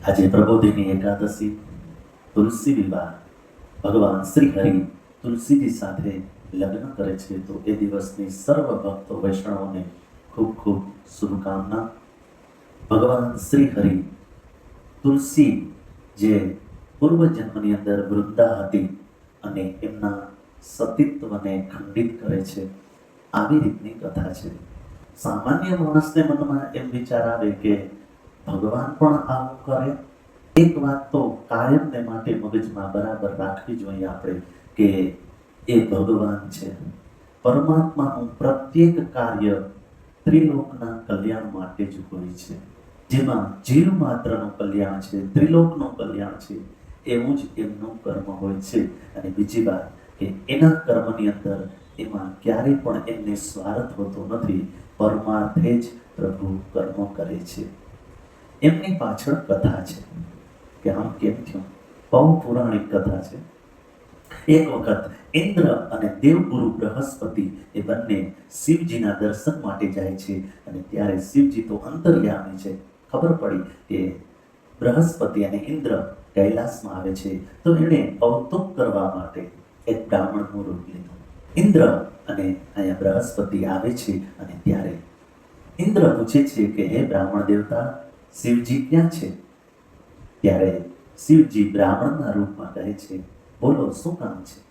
આજે પ્રબોધિની એકાદશી તુલસી વિવાહ ભગવાન શ્રી હરિ તુલસીજી સાથે લગ્ન કરે છે તો એ દિવસની સર્વ ભક્તો વૈષ્ણવોને ખૂબ ખૂબ શુભકામના ભગવાન શ્રી હરિ તુલસી જે પૂર્વ જન્મની અંદર વૃદ્ધા હતી અને એમના સતીત્વને ખંડિત કરે છે આવી રીતની કથા છે સામાન્ય માણસને મનમાં એમ વિચાર આવે કે ભગવાન પણ આવું કરે. એક વાત તો કાયમ કાયમને માટે મગજમાં બરાબર રાખવી જોઈએ આપણે કે એ ભગવાન છે. પરમાત્માનું પ્રત્યેક કાર્ય ત્રિલોકના કલ્યાણ માટે જ હોય છે. જેમાં જીવ માત્રનું કલ્યાણ છે, ત્રિલોકનું કલ્યાણ છે, એવું જ એમનું કર્મ હોય છે. અને બીજી વાત કે એના કર્મની અંદર એમાં ક્યારેય પણ એમને સ્વાર્થ હોતો નથી. પરમાર્થે જ પ્રભુ કર્મ કરે છે. એમની પાછળ કથા છે. કે આમ કેમ થયું? બહુ પુરાણિક કથા છે. એક વખત ઇન્દ્ર અને દેવગુરુ બૃહસ્પતિ એ બંને શિવજીના દર્શન માટે જાય છે અને ત્યારે શિવજી તો અંતર્યામી છે. ખબર પડી કે બૃહસ્પતિ અને ઇન્દ્ર કૈલાસમાં આવે છે. તો એણે અવતોપ કરવા માટે એક બ્રાહ્મણનું રૂપ લીધું. ઇન્દ્ર અને અહીંયા બૃહસ્પતિ આવે છે અને ત્યારે ઇન્દ્ર પૂછે છે કે, હે બ્રાહ્મણ દેવતા શિવજી ક્યાં છે? ત્યારે શિવજી બ્રાહ્મણના રૂપમાં કહે છે, બોલો, શું કામ છે?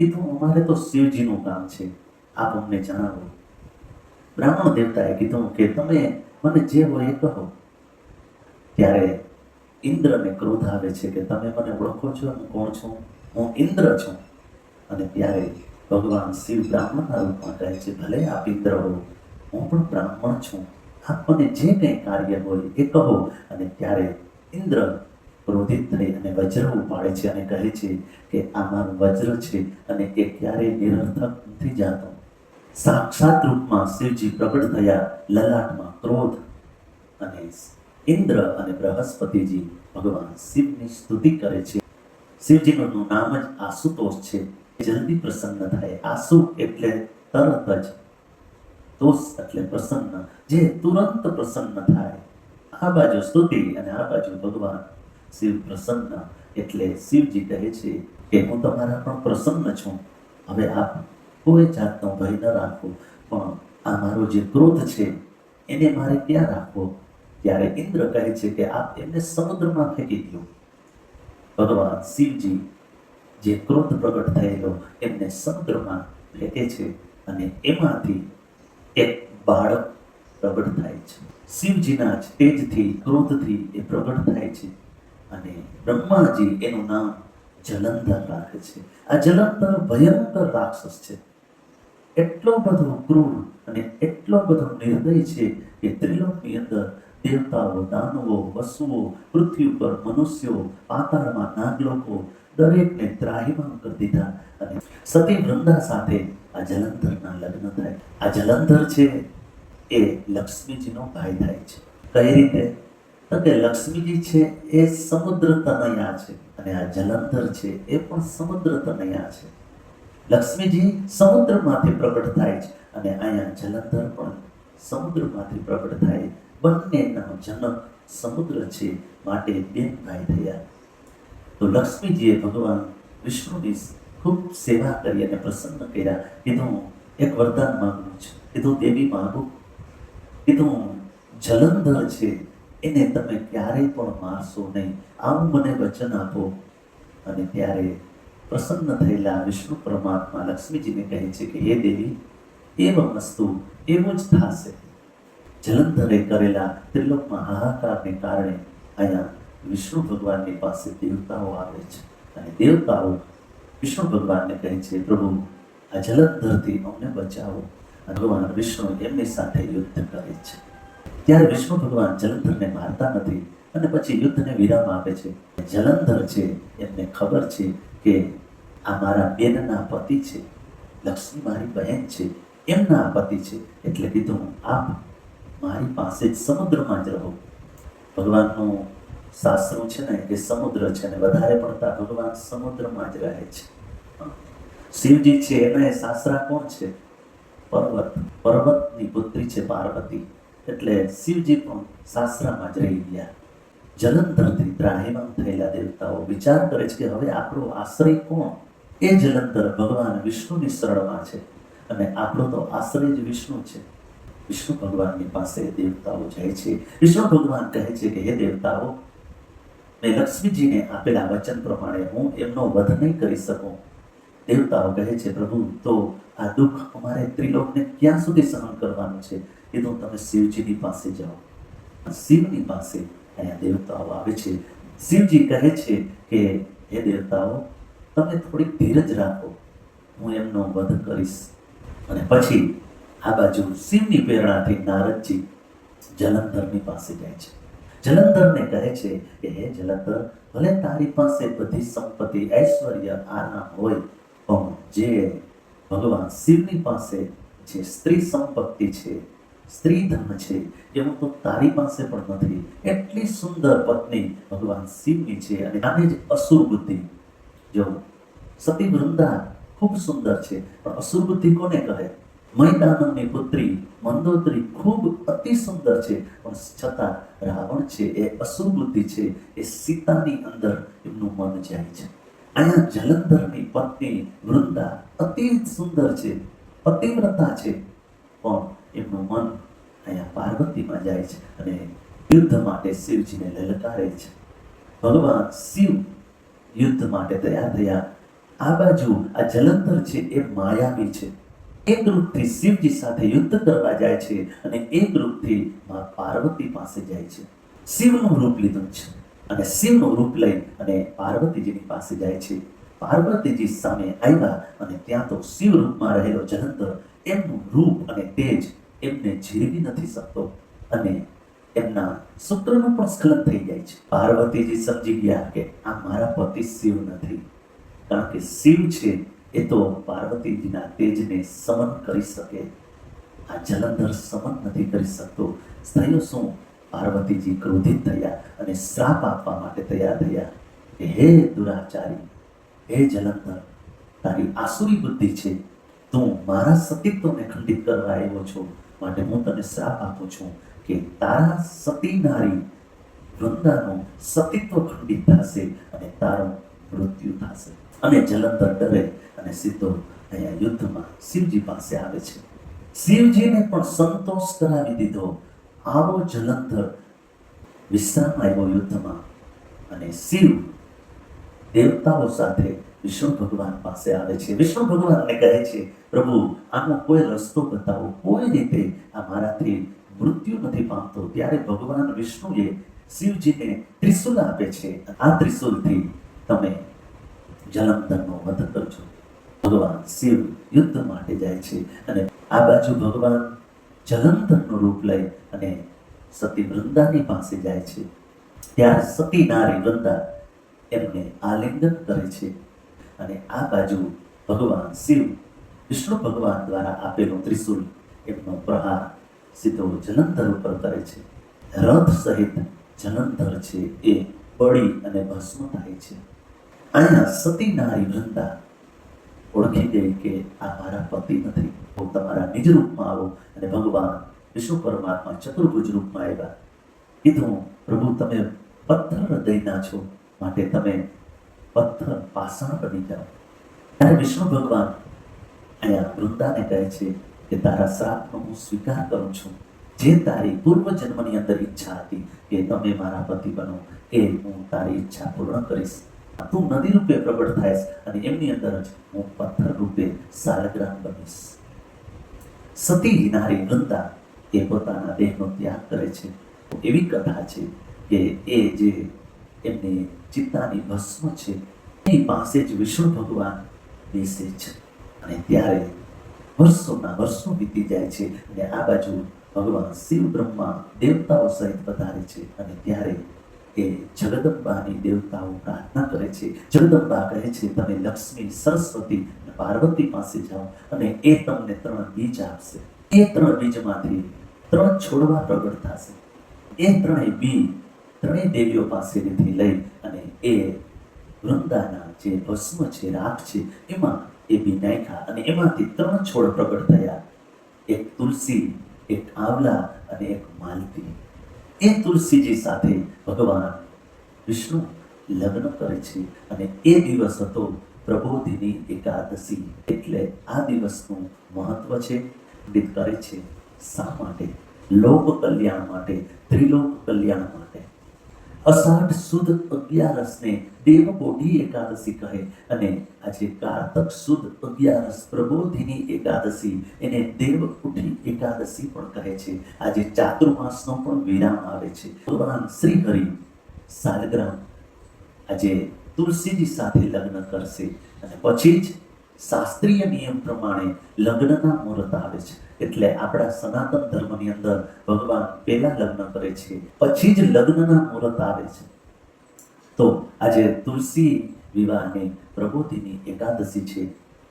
એ તો અમારે તો શિવજીનું કામ છે. આપ અમને જણાવો. બ્રાહ્મણ દેવતાએ કીધું કે તમે મને જે હોય એ કહો. ત્યારે ઇન્દ્રને ક્રોધ આવે છે કે તમે મને ઓળખો છો? હું કોણ છું? હું ઇન્દ્ર છું. અને ત્યારે ભગવાન શિવ બ્રાહ્મણના રૂપમાં કહે છે, ભલે આપ ઇન્દ્ર હો, હું પણ બ્રાહ્મણ છું. આપ જે કંઈ કાર્ય હોય એ કહો અને ત્યારે ઇન્દ્ર ક્રોધિત થઈ અને વજ્ર ઉપાડે છે અને કહે છે કે આ મારું વજ્ર છે અને એ ક્યારેય નિરર્થક નથી જાતો. સાક્ષાત રૂપમાં શિવજી પ્રગટ થયા લલાટમાં ક્રોધ અને ઇન્દ્ર અને બૃહસ્પતિજી ભગવાન શિવની સ્તુતિ કરે છે. શિવજીનું નામ જ આશુતોષ છે. જલ્દી પ્રસન્ન થાય. આસુ એટલે તરત જ તોષ એટલે પ્રસન્ન. જે તુરંત પ્રસન્ન થાય, આ બાજુ સ્તુતિ અને આ બાજુ ભગવાન. શિવ પ્રસન્ન એટલે શિવજી કહે છે કે, હું તમારા પણ પ્રસન્ન છું. હવે આપ કોઈ જાતનો ભય ન રાખો, પણ આ મારો જે ક્રોધ છે, એને મારે ક્યાં રાખવો? ત્યારે ઇન્દ્ર કહે છે કે, આપ એમને સમુદ્રમાં ફેંકી દો ભગવાન શિવજી જે ક્રોધ પ્રગટ થયેલો એમને સમુદ્રમાં ફેંકે છે અને એમાંથી એક બાળક પ્રગટ થાય છે. શિવજીના જ તેજથી, ક્રોધથી એ પ્રગટ થાય છે અને બ્રહ્માજી એનું નામ જલંધર રાખે છે. આ જલંધર ભયંકર રાક્ષસ છે. એટલો બધો ક્રૂર અને એટલો બધો નિર્દય છે કે ત્રિલોકની અંદર દેવતાઓ, દાનવો, વસુઓ, પૃથ્વી ઉપર મનુષ્યો, પાતાળમાં નાગલોકો દરેકને ત્રાહિમામ કરી દીધા અને સતી વૃંદા સાથે આ જલંધરના લગ્ન થાય. આ જલંધર છે એ લક્ષ્મીજીનો ભાઈ થાય છે. કઈ રીતે? તો કે લક્ષ્મીજી છે એ સમુદ્ર તનયા છે અને આ જલંધર છે એ પણ સમુદ્ર તનયા છે. લક્ષ્મીજી સમુદ્રમાંથી પ્રગટ થાય છે અને અહીંયા જલંધર પણ સમુદ્રમાંથી પ્રગટ થાય. બંનેનો જન્મ સમુદ્ર છે માટે બેન ભાઈ થયા. તો લક્ષ્મીજીએ ભગવાન વિષ્ણુની ખૂબ સેવા કરી અને પ્રસન્ન કર્યા. એનું એક વરદાન માગું છે. કીધું દેવી માગું કીધું જલંધર છે. એને તમે ક્યારેય પણ મારશો નહીં. આવું મને વચન આપો. અને ત્યારે પ્રસન્ન થયેલા વિષ્ણુ પરમાત્મા લક્ષ્મીજીને કહે છે કે એ દેવી એવા વસ્તુ એવું જ થશે. જલંધરે કરેલા ત્રિલોકમાં હાહાકારને કારણે અહીંયા વિષ્ણુ ભગવાનની પાસે દેવતાઓ આવે છે. અને દેવતાઓ વિષ્ણુ ભગવાનને કહે છે, પ્રભુ, આ જલંધરથી અમને બચાવો. ભગવાન વિષ્ણુ એમની સાથે યુદ્ધ કરે છે. ત્યારે વિષ્ણુ ભગવાન જલંધરને મારતા નથી અને પછી યુદ્ધને વિરામ આપે છે. જલંધર છે, એમને ખબર છે કે આ મારા બેનના પતિ છે. લક્ષ્મી મારી બહેન છે, એમના પતિ છે. એટલે કીધું, આપ મારી પાસે જ સમુદ્રમાં જ રહો. ભગવાનનું શાસ્ત્રો છે ને કે સમુદ્ર છે ને, વધારે પડતા ભગવાન સમુદ્રમાં જ રહે છે. શિવજી છે એના સાસરા કોણ છે? પર્વત, પર્વતની પુત્રી છે પાર્વતી. એટલે શિવજી પણ સાસરામાં જ રહી ગયા. જલંધરથી ત્રાહિમામ થયેલા દેવતાઓ વિચાર કરે છે કે હવે આપણો આશ્રય કોણ? એ જલંધર ભગવાન વિષ્ણુની શરણમાં છે અને આપણો તો આશ્રય જ વિષ્ણુ છે. વિષ્ણુ ભગવાનની પાસે દેવતાઓ જાય છે. વિષ્ણુ ભગવાન કહે છે કે, હે દેવતાઓ, મેં લક્ષ્મીજીને આપેલા વચન પ્રમાણે હું એમનો વધ નહીં કરી શકું. દેવતાઓ કહે છે, પ્રભુ, તો આ દુઃખ અમારે ત્રિલોકને ક્યાં સુધી સહન કરવાનું છે? એ તો તમે શિવજીની પાસે જાઓ. શિવની પાસે અહીંયા દેવતાઓ આવે છે. શિવજી કહે છે કે, હે દેવતાઓ, તમે થોડીક ધીરજ રાખો. હું એમનો વધ કરીશ. અને પછી આ બાજુ શિવની પ્રેરણાથી નારદજી જલંધરની પાસે જાય છે. જલંધરને કહે છે કે, હે જલંધર, ભલે તારી પાસે બધી સંપત્તિ, ઐશ્વર્ય, આરામ હોય પણ જે ભગવાન શિવની પાસે જે સ્ત્રી સંપત્તિ છે, સ્ત્રી ધન છે એવું તો તારી પાસે પણ નથી. એટલી સુંદર પત્ની ભગવાન શિવની છે અને આને જ અસુર બુદ્ધિ. જો સતી વૃંદા ખૂબ સુંદર છે, પણ અસુર બુદ્ધિ કોને કહે? મૈદાનવની પુત્રી મંદોત્રી ખૂબ અતિ સુંદર છે, પણ છતાં રાવણ છે એ અસુર બુદ્ધિ છે, એ સીતાની અંદર એમનું મન જાય છે. અહીંયા જલંધરની પત્ની વૃંદા અતિ સુંદર છે, પતિવ્રતા છે. પણ એમનું મન અહીંયા પાર્વતીમાં જાય છે અને યુદ્ધ માટે શિવજીને લલકારે છે. ભગવાન શિવ યુદ્ધ માટે તૈયાર થયા. આ બાજુ, આ જલંધર છે એ માયાવી છે. એક રૂપથી શિવજી સાથે યુદ્ધ કરવા જાય છે અને એક રૂપથી મા પાર્વતી પાસે જાય છે. શિવનું રૂપ લીધું છે. અને શિવનું રૂપ લઈ અને પાર્વતીજીની પાસે જાય છે. પાર્વતીજી સામે આવ્યા અને ત્યાં તો શિવ રૂપમાં રહેલો જલંધર એમનું રૂપ અને તેજ એમને જીરવી નથી શકતો અને એમના સૂત્રનું પણ સ્ખલન થઈ જાય છે. પાર્વતીજી સમજી ગયા કે આ મારા પતિ શિવ નથી. કારણ કે શિવ છે એ તો પાર્વતીજીના તેજને સમન કરી શકે. આ જલંધર સમન નથી કરી શકતો. સ્ત્રીઓ શું પાર્વતીજી ક્રોધિત થયા અને શ્રાપ આપવા માટે તૈયાર થયા કે, હે દુરાચારી, હે જલંધર, તારી આસુરી બુદ્ધિ છે. તું મારા સતીત્વને ખંડિત કરવા આવ્યો છો. માટે હું તને શ્રાપ આપું છું કે તારા સતી નારી વૃંદાનું સતીત્વ ખંડિત થશે અને તારું મૃત્યુ થશે. અને જલંધર ડરે અને સીધો અહીંયા યુદ્ધમાં શિવજી પાસે આવે છે. શિવજીને પણ સંતોષ કરાવી દીધો. આવો જલંધર વિશ્રામ આવ્યો યુદ્ધમાં અને શિવ દેવતાઓ સાથે વિષ્ણુ ભગવાન પાસે આવે છે. વિષ્ણુ ભગવાનને કહે છે, પ્રભુ, આનો કોઈ રસ્તો બતાવો. કોઈ રીતે આ મારાથી મૃત્યુ નથી પામતો. ત્યારે ભગવાન વિષ્ણુએ શિવજીને ત્રિશુલ આપે છે. આ ત્રિશુલથી તમે જલંધરનો વધ કરજો. ભગવાન શિવ યુદ્ધ માટે જાય છે અને આ બાજુ ભગવાન જલંધરનું રૂપ લઈ અને સતી વૃંદાની પાસે જાય છે. ત્યારે સતી નારી વૃંદા એમને આલિંગન કરે છે. અને આ બાજુ ભગવાન શિવ, વિષ્ણુ ભગવાન દ્વારા આપેલો ત્રિશુલ એમનો પ્રહાર સીધો જલંધર ઉપર કરે છે. રથ સહિત જલંધર છે એ બળી અને ભસ્મ થાય છે. અહીંયા સતી નારી વૃંદા ઓળખી ગઈ કે આ મારા પતિ નથી. હું તમારા નિજ રૂપમાં આવો અને ભગવાન વિષ્ણુ પરમાત્મા ચતુર્ભુજ રૂપમાં આવ્યા. કીધું, પ્રભુ, તમે પથ્થર હૃદયના છો માટે તમે પથ્થર પાષાણ બની જાઓ. ત્યારે વિષ્ણુ ભગવાન અહીંયા વૃંદાને કહે છે કે, તારા શ્રાપનો હું સ્વીકાર કરું છું. જે તારી પૂર્વ જન્મની અંદર ઈચ્છા હતી કે તમે મારા પતિ બનો. એ હું તારી ઈચ્છા પૂર્ણ કરીશ. તું નદી રૂપે પ્રગટ થાઈશ અને એમની અંદર જ હું પથ્થર રૂપે સાલગ્રામ બનીશ. સતી નારી વૃંદા એ પોતાના દેહનો ત્યાગ કરે છે. એવી કથા છે કે એ જે એમની ચિત્તાની ભસ્મ છે, એની પાસે જ વિષ્ણુ ભગવાન બેસે છે. અને ત્યારે વર્ષોના વર્ષો વીતી જાય છે અને આ બાજુ ભગવાન શિવ બ્રહ્મા દેવતાઓ સહિત પધારે છે. અને ત્યારે એ જગદંબાની દેવતાઓ પ્રાર્થના કરે છે. જગદંબા કહે છે, તમે લક્ષ્મી, સરસ્વતી પાર્વતી પાસે જાઓ અને એ તમને ત્રણ બીજ આપશે. એ ત્રણ બીજમાંથી ત્રણ છોડવા પ્રગટ થશે. એ ત્રણેય બી ત્રણેય દેવીઓ પાસેથી લઈ અને એ વૃંદાના જે ભસ્મ છે, રાખ છે, એમાં એ બી નાખ્યા અને એમાંથી ત્રણ છોડ પ્રગટ થયા. એક તુલસી, એક આંવલા અને એક માલતી. એ તુલસીજી સાથે ભગવાન વિષ્ણુ લગ્ન કરે છે અને એ દિવસ હતો પ્રબોધિની એકાદશી. એટલે આ દિવસનું મહત્વ છે કરે છે શા માટે? લોક કલ્યાણ માટે ત્રિલોક કલ્યાણ માટે. અષાઢ સુદ અગિયારસને દેવબોધી એકાદશી કહે અને આજે કારતક સુદ અગિયારસ પ્રબોધિની એકાદશી એને દેવઉઠી એકાદશી પણ કહે છે. આજે ચાતુર્માસનો પણ વિરામ આવે છે. ભગવાન શ્રી હરિ સાલગ્રામ આજે તુલસીજી સાથે લગ્ન કરશે અને પછી જ શાસ્ત્રીય નિયમ પ્રમાણે લગ્નના મુહૂર્ત આવે છે. એટલે આપણા સનાતન ધર્મની અંદર ભગવાન પહેલા લગ્ન કરે છે, પછી જ લગ્નના મુહૂર્ત આવે છે. તો આજે તુલસી વિવાહની પ્રબોધિની એકાદશી છે.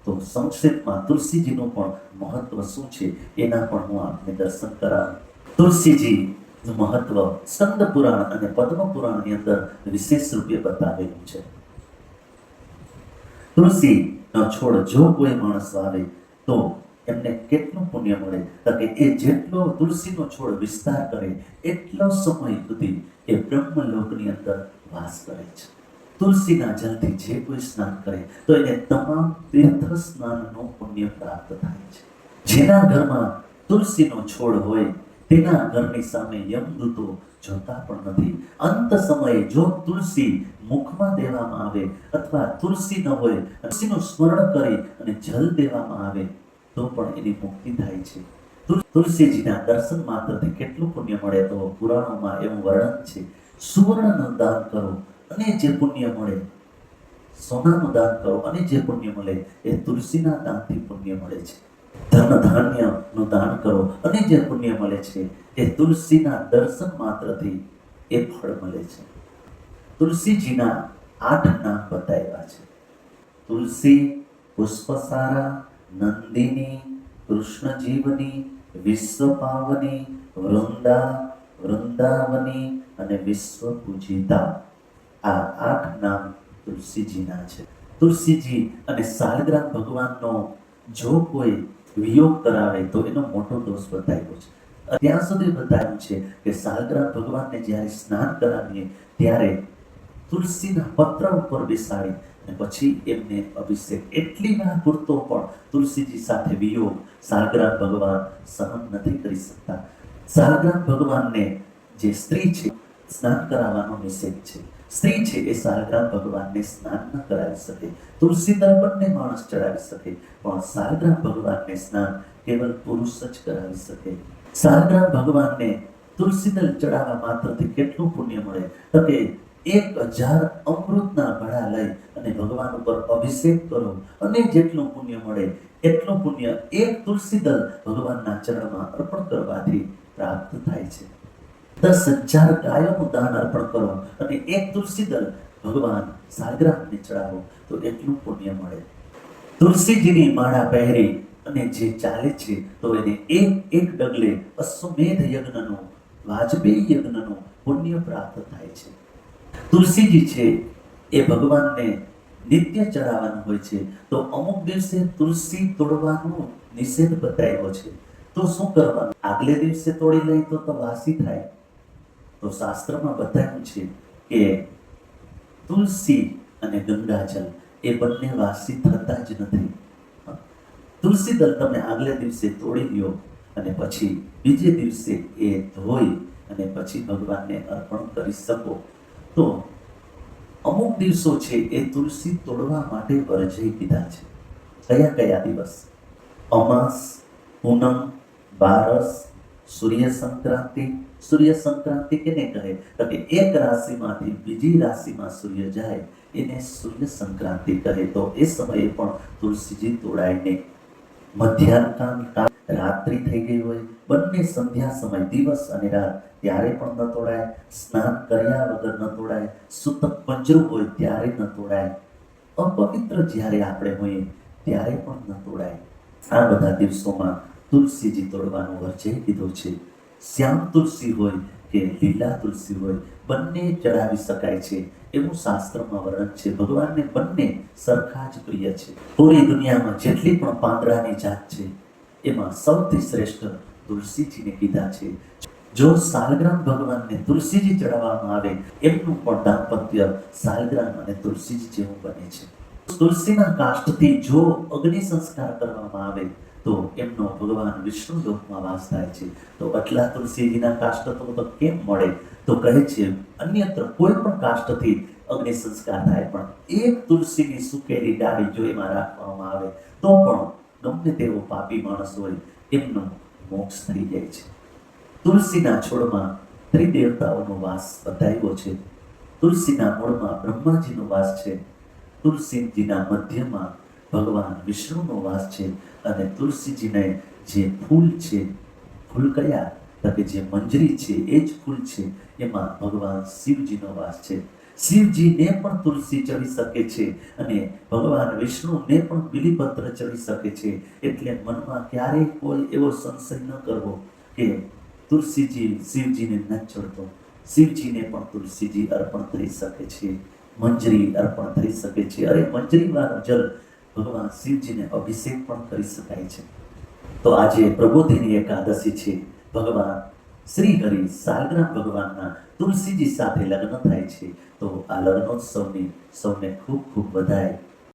તો સંક્ષેપમાં તુલસીજીનું પણ મહત્વ શું છે એના પણ હું આપને દર્શન કરાવું. તુલસીજી મહત્વ સ્કંદ પુરાણ અને પદ્મ પુરાણની અંદર વિશેષ રૂપે બતાવેલું છે. તુલસીનો છોડ. જો કોઈ માણસ આવે તો એમને કેટલું પુણ્ય મળે? તો કે એ જેટલો તુલસીનો છોડ વિસ્તાર કરે, એટલો સમય સુધી એ બ્રહ્મલોકની અંદર વાસ કરે છે. તુલસીના જલથી જે કોઈ સ્નાન કરે, તો એને તમામ તીર્થ સ્નાનનું પુણ્ય પ્રાપ્ત થાય છે. જેના ઘરમાં તુલસીનો છોડ હોય, તેના ઘરની સામે યમદૂતો જોતા પણ નથી. અંત સમયે જો તુલસી મુખમાં દેવામાં આવે અથવા તુલસી ન હોય, તુલસીનું સ્મરણ કરી અને જલ દેવામાં આવે, તો પણ એની મુક્તિ થાય છે. તુલસીજીના દર્શન માત્રથી કેટલું પુણ્ય મળે તો પુરાણોમાં એવું વર્ણન છે, સુવર્ણનું દાન કરો અને જે પુણ્ય મળે, સોનાનું દાન કરો અને જે પુણ્ય મળે, એ તુલસીના દાનથી પુણ્ય મળે છે. ધન ધાન્યનું દાન કરો અને જે પુણ્ય મળે છે, એ તુલસીના દર્શન માત્રથી એ ફળ મળે છે. તુલસીજીના આઠ નામ બતાવ્યા છે. તુલસી, પુષ્પસારા, નંદિની, કૃષ્ણજીવની, વિશ્વપાવની, વૃંદા, વૃંદાવની અને વિશ્વ પૂજિતા આ આઠ નામ તુલસીજીના છે. તુલસીજી અને સાલગ્રામ ભગવાનનો જો કોઈ વિયોગ કરાવે તો એનો મોટો દોષ બતાવ્યો છે. ત્યાં સુધી બતાવ્યું છે કે સાલગ્રામ ભગવાનને જ્યારે સ્નાન કરાવીએ, ત્યારે તુલસીના પત્ર ઉપર બેસાડી અને પછી એમને અભિષેક એટલી ના પૂરતો પણ તુલસીજી સાથે વિયોગ. સાલગ્રામ ભગવાન સહન નથી કરી શકતા. સાલગ્રામ ભગવાનને જે સ્ત્રી છે, સ્નાન કરાવવાનો નિષેધ છે. સ્ત્રી છે એ સારગ્રામ ભગવાનને સ્નાન ન કરાવી શકે. તુલસી દર્પણને માણસ ચડાવી શકે. પણ સારગ્રામ ભગવાનને સ્નાન કેવલ પુરુષ જ કરાવી શકે. સારગ્રામ ભગવાનને તુલસી દળ ચડાવવા માત્રથી કેટલું પુણ્ય મળે? તો કે એક હજાર અમૃતના ભડા લઈ અને ભગવાન ઉપર અભિષેક કરો. અને જેટલું પુણ્ય મળે એટલું પુણ્ય એક તુલસી દળ ભગવાનના ચરણમાં અર્પણ કરવાથી પ્રાપ્ત થાય છે. દસ હજાર ગાયોનું દાન અર્પણ કરો અને એક તુલસી દળ ભગવાન સાલગ્રામને ચડાવો તો એટલું પુણ્ય મળે. તુલસીજીની માળા પહેરી અને જે ચાલે છે તો એને એક એક ડગલે અશ્વમેધ યજ્ઞનું, વાજપેયી યજ્ઞનું પુણ્ય પ્રાપ્ત થાય છે. તુલસીજી છે, એ ભગવાનને નિત્ય ચડાવવાનું હોય છે. તો અમુક દિવસે તુલસી તોડવાનો નિષેધ બતાવ્યો છે. તો શું કરવાનું? આગલે દિવસે તોડી લઈ તો વાસી થાય. તો શાસ્ત્રમાં બતાવ્યું છે કે તુલસી અને ગંગાજલ એ બંને વાસી થતા જ નથી. તુલસી દલ તમે આગલે દિવસે તોડી લ્યો અને પછી બીજે દિવસે એ ધોઈ અને પછી ભગવાનને અર્પણ કરી શકો. તો અમુક દિવસો છે એ તુલસી તોડવા માટે પરજય કીધા છે. કયા કયા દિવસ? અમાસ, પૂનમ, બારસ સૂર્ય સંક્રાંતિ સૂર્ય સંક્રાંતિ કેને કહે? તો કે એક રાશિમાંથી બીજી રાશિમાં સૂર્ય જાય, એને સૂર્ય સંક્રાંતિ કહે. તો એ સમયે પણ તુલસીજી તોડાય નહીં મધ્યાહન કાળ રાત્રિ થઈ ગઈ હોય, બંને સંધ્યા સમય, દિવસ અને રાત, ત્યારે પણ ન તોડાય, સ્નાન કર્યા વગર ન તોડાય, સૂતક પંજરું હોય ત્યારે ન તોડાય. અપવિત્ર જ્યારે આપણે હોઈએ, ત્યારે પણ ન તોડાય. આ બધા દિવસોમાં તુલસીજી તોડવાનું વર્જય કીધું છે, શ્યામ તુલસી હોય કે લીલા તુલસી હોય, બંને ચડાવી શકાય છે. એવું શાસ્ત્રમાં વર્ણન છે, ભગવાનને બંને સરખા જ પ્રિય છે. પૂરી દુનિયામાં જેટલી પણ પાંદડાની જાત છે એમાં સૌથી શ્રેષ્ઠ તુલસીજીને કીધા છે. જો સાલગ્રામ ભગવાનને તુલસીજી ચડાવવામાં આવે, એમનું પણ દાંપત્ય સાલગ્રામ અને તુલસીજી જેવું બને છે. તુલસીના કાષ્ઠથી જો અગ્નિ સંસ્કાર કરવામાં આવે, તો એમનો ભગવાન વિષ્ણુ લોકમાં વાસ થાય છે. તો આટલા તુલસીજીના કાષ્ઠ તો તો કેમ મળે? તો કહે છે, અન્યત્ર કોઈ પણ કાષ્ઠથી અગ્નિ સંસ્કાર થાય, પણ એક તુલસીની સુકેલી ડાળી જો એમાં રાખવામાં આવે, તો પણ ગમે તેવો પાપી માણસ હોય એમનો મોક્ષ થઈ જાય છે. તુલસીના છોડમાં ત્રિદેવતાઓનો વાસ બતાવ્યો છે. તુલસીના મૂળમાં બ્રહ્માજીનો વાસ છે. તુલસીજીના મધ્યમાં ભગવાન વિષ્ણુનો વાસ છે અને તુલસીજીને જે ફૂલ છે, ફૂલ કયા? તો કે જે મંજરી છે, એ જ ફૂલ છે, એમાં ભગવાન શિવજીનો વાસ છે. શિવજીને પણ તુલસી ચડી શકે છે અને ભગવાન વિષ્ણુને પણ બિલીપત્ર ચડી શકે છે. એટલે મનમાં ક્યારેય કોઈ એવો સંશય ન કરવો કે તુલસીજી શિવજીને ન ચડતો. શિવજીને પણ તુલસીજી અર્પણ થઈ શકે છે. મંજરી અર્પણ થઈ શકે છે. અરે મંજરીવાળું જલ ભગવાન શિવજીને અભિષેક પણ કરી શકાય છે. તો આજે પ્રબોધિની એકાદશી છે. ભગવાન શ્રી હરિ સાલગ્રામ ભગવાનના તુલસીજી સાથે લગ્ન થાય છે. તો આ લગ્નોત્સવની સૌને ખૂબ ખૂબ વધાય